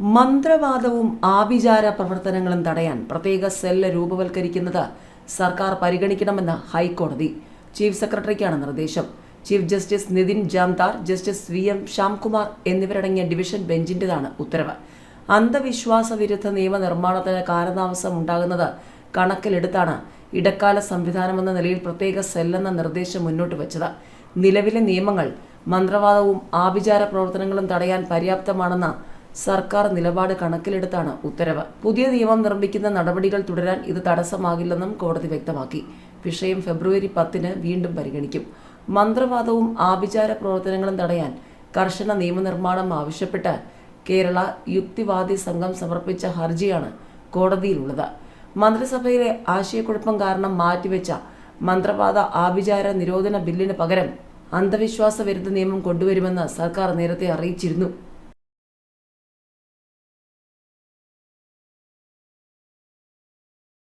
മന്ത്രവാദവും ആവിചാര പ്രവർത്തനങ്ങളും തടയാൻ പ്രത്യേക സെല്ല് രൂപവൽക്കരിക്കുന്നത് സർക്കാർ പരിഗണിക്കണമെന്ന് ഹൈക്കോടതി. ചീഫ് സെക്രട്ടറിക്കാണ് നിർദ്ദേശം. Chief justice Nitin Jamdar justice V M Shyamkumar എന്നിവരടങ്ങിയ ഡിവിഷൻ ബെഞ്ചിന്റേതാണ് ഉത്തരവ്. അന്ധവിശ്വാസ വിരുദ്ധ നിയമനിർമ്മാണത്തിന് കാലതാമസം ഉണ്ടാകുന്നത് കണക്കിലെടുത്താണ് ഇടക്കാല സംവിധാനമെന്ന നിലയിൽ പ്രത്യേക സെല്ലെന്ന നിർദ്ദേശം മുന്നോട്ട് വച്ചത്. നിലവിലെ നിയമങ്ങൾ മന്ത്രവാദവും ആഭിചാര പ്രവർത്തനങ്ങളും തടയാൻ പര്യാപ്തമാണെന്ന സർക്കാർ നിലപാട് കണക്കിലെടുത്താണ് ഉത്തരവ്. പുതിയ നിയമം നിർമ്മിക്കുന്ന നടപടികൾ തുടരാൻ ഇത് തടസ്സമാകില്ലെന്നും കോടതി വ്യക്തമാക്കി. വിഷയം ഫെബ്രുവരി പത്തിന് വീണ്ടും പരിഗണിക്കും. മന്ത്രവാദവും ആഭിചാര പ്രവർത്തനങ്ങളും തടയാൻ കർശന നിയമനിർമ്മാണം ആവശ്യപ്പെട്ട് കേരള യുക്തിവാദി സംഘം സമർപ്പിച്ച ഹർജിയാണ് കോടതിയിലുള്ളത്. മന്ത്രിസഭയിലെ ആശയക്കുഴപ്പം കാരണം മാറ്റിവെച്ച മന്ത്രവാദ ആഭിചാര നിരോധന ബില്ലിന് പകരം അന്ധവിശ്വാസ വിരുദ്ധ നിയമം കൊണ്ടുവരുമെന്ന് സർക്കാർ നേരത്തെ അറിയിച്ചിരുന്നു.